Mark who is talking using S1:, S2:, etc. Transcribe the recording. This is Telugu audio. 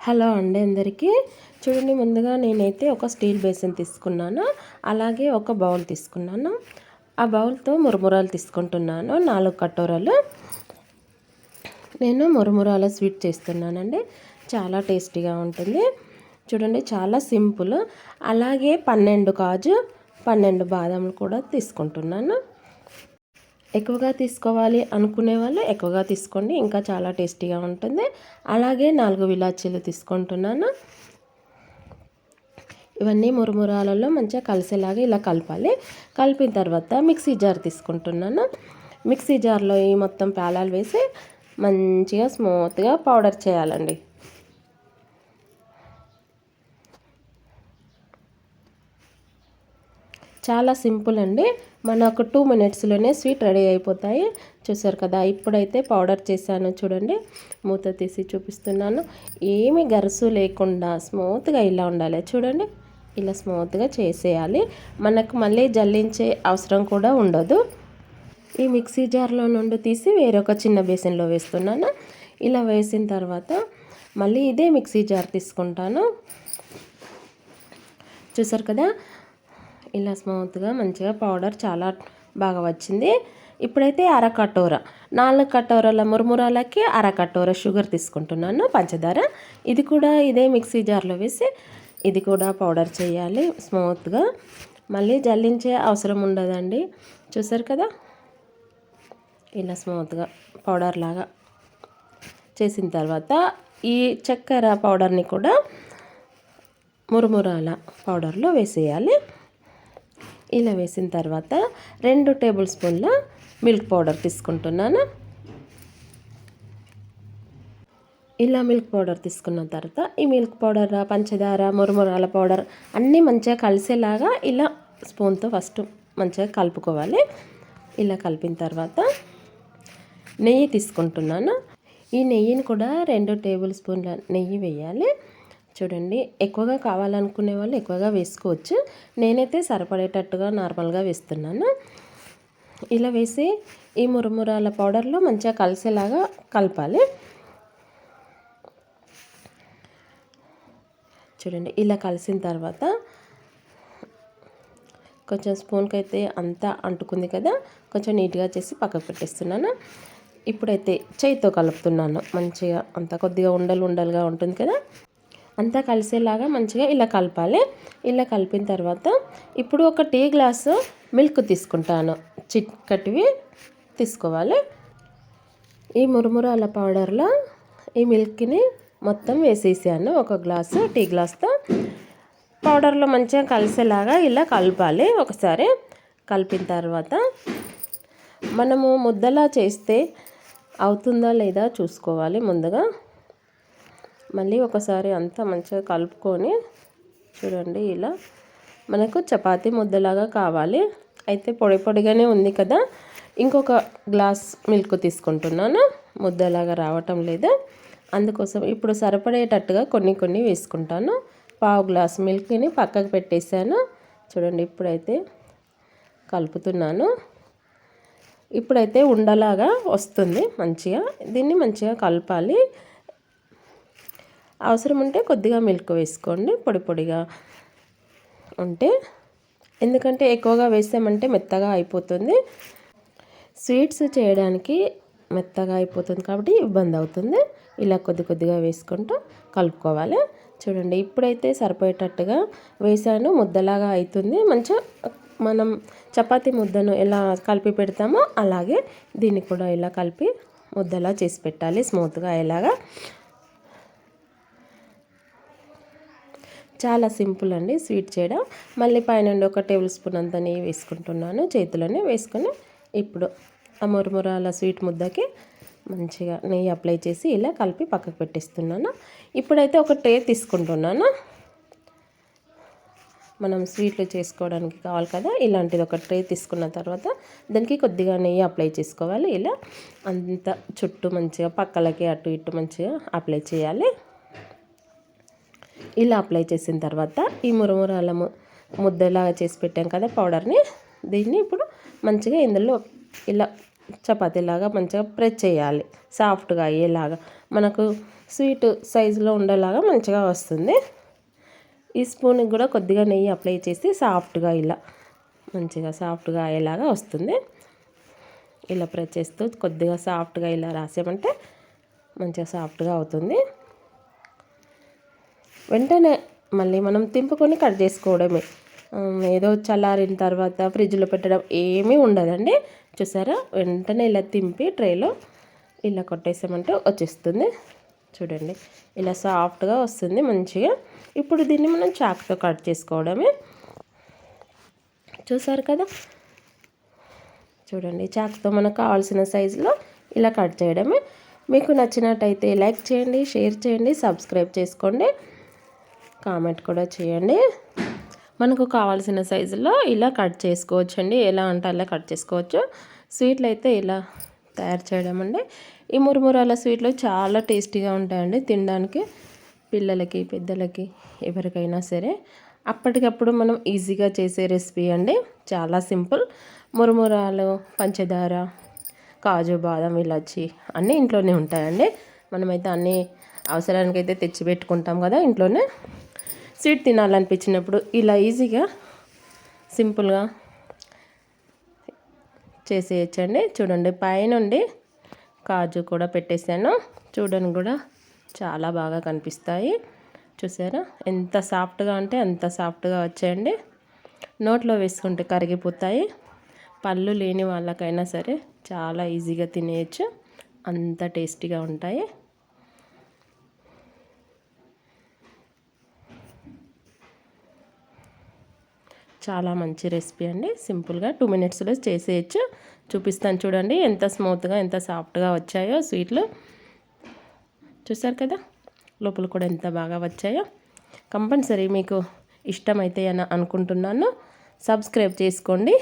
S1: హలో అండి అందరికీ. చూడండి ముందుగా నేనైతే ఒక స్టీల్ బేసిన్ తీసుకున్నాను. అలాగే ఒక బౌల్ తీసుకున్నాను. ఆ బౌల్తో మురుమురాలు తీసుకుంటున్నాను. నాలుగు కటోరాలు. నేను మురుమురాల స్వీట్ చేస్తున్నానండి. చాలా టేస్టీగా ఉంటుంది. చూడండి చాలా సింపుల్. అలాగే పన్నెండు కాజు పన్నెండు బాదాములు కూడా తీసుకుంటున్నాను. ఎక్కువగా తీసుకోవాలి అనుకునే వాళ్ళు ఎక్కువగా తీసుకోండి. ఇంకా చాలా టేస్టీగా ఉంటుంది. అలాగే నాలుగు విలాచీలు తీసుకుంటున్నాను. ఇవన్నీ మురుమురాలలో మంచిగా కలిసేలాగా ఇలా కలపాలి. కలిపిన తర్వాత మిక్సీ జార్ తీసుకుంటున్నాను. మిక్సీ జార్లో ఈ మొత్తం పేలాలు వేసి మంచిగా స్మూత్గా పౌడర్ చేయాలండి. చాలా సింపుల్ అండి. మనకు టూ మినిట్స్లోనే స్వీట్ రెడీ అయిపోతాయి. చూసారు కదా ఇప్పుడైతే పౌడర్ చేశాను చూడండి. మూత తీసి చూపిస్తున్నాను. ఏమి గరుసు లేకుండా స్మూత్గా ఇలా ఉండాలి. చూడండి ఇలా స్మూత్గా చేసేయాలి. మనకు మళ్ళీ జల్లించే అవసరం కూడా ఉండదు. ఈ మిక్సీ జార్లో నుండి తీసి వేరొక చిన్న బేసిన్లో వేస్తున్నాను. ఇలా వేసిన తర్వాత మళ్ళీ ఇదే మిక్సీ జార్ తీసుకుంటాను. చూసారు కదా ఇలా స్మూత్గా మంచిగా పౌడర్ చాలా బాగా వచ్చింది. ఇప్పుడైతే అర కటోర నాలుగు కటోరల మురుమురాలకి అర కటోర షుగర్ తీసుకుంటున్నాను పంచదార. ఇది కూడా ఇదే మిక్సీ జార్లో వేసి ఇది కూడా పౌడర్ చేయాలి స్మూత్గా. మళ్ళీ జల్లించే అవసరం ఉండదండి. చూసారు కదా? ఇలా స్మూత్గా పౌడర్ లాగా చేసిన తర్వాత ఈ చక్కెర పౌడర్ని కూడా మురుమురాల పౌడర్లో వేసేయాలి. ఇలా వేసిన తర్వాత రెండు టేబుల్ స్పూన్ల మిల్క్ పౌడర్ తీసుకుంటున్నాను. ఇలా మిల్క్ పౌడర్ తీసుకున్న తర్వాత ఈ మిల్క్ పౌడర్ పంచదార మురుమురాల పౌడర్ అన్నీ మంచిగా కలిసేలాగా ఇలా స్పూన్తో ఫస్ట్ మంచిగా కలుపుకోవాలి. ఇలా కలిపిన తర్వాత నెయ్యి తీసుకుంటున్నాను. ఈ నెయ్యిని కూడా రెండు టేబుల్ స్పూన్ల నెయ్యి వేయాలి. చూడండి ఎక్కువగా కావాలనుకునే వాళ్ళు ఎక్కువగా వేసుకోవచ్చు. నేనైతే సరిపడేటట్టుగా నార్మల్గా వేస్తున్నాను. ఇలా వేసి ఈ మురుమురాల పౌడర్లో మంచిగా కలిసేలాగా కలపాలి. చూడండి ఇలా కలిసిన తర్వాత కొంచెం స్పూన్కి అయితే అంతా అంటుకుంది కదా కొంచెం నీట్గా చేసి పక్కకు పెట్టేస్తున్నాను. ఇప్పుడైతే చేయితో కలుపుతున్నాను. మంచిగా అంత కొద్దిగా ఉండలు ఉండలుగా ఉంటుంది కదా. అంతా కలిసేలాగా మంచిగా ఇలా కలపాలి. ఇలా కలిపిన తర్వాత ఇప్పుడు ఒక టీ గ్లాసు మిల్క్ తీసుకుంటాను. చిక్కటివి తీసుకోవాలి. ఈ మురుమురాల పౌడర్లో ఈ మిల్క్ని మొత్తం వేసేసాను. ఒక గ్లాసు టీ గ్లాస్తో పౌడర్లో మంచిగా కలిసేలాగా ఇలా కలపాలి. ఒకసారి కలిపిన తర్వాత మనము ముద్దలా చేస్తే అవుతుందా లేదా చూసుకోవాలి ముందుగా. మళ్ళీ ఒకసారి అంతా మంచిగా కలుపుకొని చూడండి ఇలా మనకు చపాతీ ముద్దలాగా కావాలి. అయితే పొడి పొడిగానే ఉంది కదా. ఇంకొక గ్లాస్ మిల్క్ తీసుకుంటున్నాను. ముద్దలాగా రావటం లేదు. అందుకోసం ఇప్పుడు సరిపడేటట్టుగా కొన్ని కొన్ని వేసుకుంటాను. పావు గ్లాస్ మిల్క్ని పక్కకు పెట్టేశాను. చూడండి ఇప్పుడైతే కలుపుతున్నాను. ఇప్పుడైతే ఉండలాగా వస్తుంది మంచిగా. దీన్ని మంచిగా కలపాలి. అవసరం ఉంటే కొద్దిగా మిల్క్ వేసుకోండి పొడి పొడిగా ఉంటే. ఎందుకంటే ఎక్కువగా వేసామంటే మెత్తగా అయిపోతుంది. స్వీట్స్ చేయడానికి మెత్తగా అయిపోతుంది కాబట్టి ఇబ్బంది అవుతుంది. ఇలా కొద్ది కొద్దిగా వేసుకుంటూ కలుపుకోవాలి. చూడండి ఇప్పుడైతే సరిపోయేటట్టుగా వేసాను. ముద్దలాగా అవుతుంది మంచిగా మనం చపాతీ ముద్దను ఎలా కలిపి పెడతామో అలాగే దీన్ని కూడా ఇలా కలిపి ముద్దలా చేసి పెట్టాలి. స్మూత్గా అయ్యేలాగా. చాలా సింపుల్ అండి స్వీట్ చేయడం. మళ్ళీ పైన ఒక టేబుల్ స్పూన్ అంత నెయ్యి వేసుకుంటున్నాను. చేతిలోనే వేసుకొని ఇప్పుడు ఆ మురమురాల స్వీట్ ముద్దకి మంచిగా నెయ్యి అప్లై చేసి ఇలా కలిపి పక్కకు పెట్టేస్తున్నాను. ఇప్పుడైతే ఒక ట్రే తీసుకుంటున్నాను. మనం స్వీట్లు చేసుకోవడానికి కావాలి కదా ఇలాంటిది ఒక ట్రే తీసుకున్న తర్వాత దానికి కొద్దిగా నెయ్యి అప్లై చేసుకోవాలి. ఇలా అంత చుట్టూ మంచిగా పక్కలకి అటు ఇటు మంచిగా అప్లై చేయాలి. ఇలా అప్లై చేసిన తర్వాత ఈ మురమురాల ముద్దలాగా చేసి పెట్టాం కదా పౌడర్ని దీన్ని ఇప్పుడు మంచిగా ఇందులో ఇలా చపాతీలాగా మంచిగా ప్రెస్ చేయాలి. సాఫ్ట్గా అయ్యేలాగా. మనకు స్వీట్ సైజులో ఉండేలాగా మంచిగా వస్తుంది. ఈ స్పూన్కి కూడా కొద్దిగా నెయ్యి అప్లై చేసి సాఫ్ట్గా ఇలా మంచిగా సాఫ్ట్గా అయ్యేలాగా వస్తుంది. ఇలా ప్రెస్ చేస్తూ కొద్దిగా సాఫ్ట్గా ఇలా రాసామంటే మంచిగా సాఫ్ట్గా అవుతుంది. వెంటనే మళ్ళీ మనం తింపుకొని కట్ చేసుకోవడమే. ఏదో చల్లారిన తర్వాత ఫ్రిడ్జ్లో పెట్టడం ఏమీ ఉండదండి. చూసారా? వెంటనే ఇలా తింపి ట్రేలో ఇలా కొట్టేసామంటే వచ్చేస్తుంది. చూడండి ఇలా సాఫ్ట్గా వస్తుంది మంచిగా. ఇప్పుడు దీన్ని మనం చాక్తో కట్ చేసుకోవడమే. చూసారు కదా? చూడండి చాక్తో మనకు కావాల్సిన సైజులో ఇలా కట్ చేయడమే. మీకు నచ్చినట్టయితే లైక్ చేయండి షేర్ చేయండి సబ్స్క్రైబ్ చేసుకోండి. కామెంట్ కూడా చేయండి. మనకు కావాల్సిన సైజులో ఇలా కట్ చేసుకోవచ్చు అండి ఎలా అంటే అలా కట్ చేసుకోవచ్చు. స్వీట్లు అయితే ఇలా తయారు చేయడం అండి. ఈ మురుమురాల స్వీట్లు చాలా టేస్టీగా ఉంటాయండి తినడానికి. పిల్లలకి పెద్దలకి ఎవరికైనా సరే. అప్పటికప్పుడు మనం ఈజీగా చేసే రెసిపీ అండి. చాలా సింపుల్. మురుమురాలు పంచదార కాజు బాదం ఇలాచి అన్నీ ఇంట్లోనే ఉంటాయండి. మనమైతే అన్నీ అవసరానికి అయితే తెచ్చి పెట్టుకుంటాం కదా ఇంట్లోనే. స్వీట్ తినాలనిపించినప్పుడు ఇలా ఈజీగా సింపుల్గా చేసేయచ్చండి. చూడండి పైనుండి కాజు కూడా పెట్టేశాను. చూడండి కూడా చాలా బాగా కనిపిస్తాయి. చూసారా? ఎంత సాఫ్ట్గా అంటే అంత సాఫ్ట్గా వచ్చాయండి. నోట్లో వేసుకుంటే కరిగిపోతాయి. పళ్ళు లేని వాళ్ళకైనా సరే చాలా ఈజీగా తినేయచ్చు. అంత టేస్టీగా ఉంటాయి. చాలా మంచి రెసిపీ అండి. సింపుల్గా టూ మినిట్స్లో చేసేయచ్చు. చూపిస్తాను చూడండి ఎంత స్మూత్గా ఎంత సాఫ్ట్గా వచ్చాయో స్వీట్లు. చూసారు కదా? లోపల కూడా ఎంత బాగా వచ్చాయో. కంపల్సరీ మీకు ఇష్టమైతే అని అనుకుంటున్నాను. సబ్స్క్రైబ్ చేసుకోండి.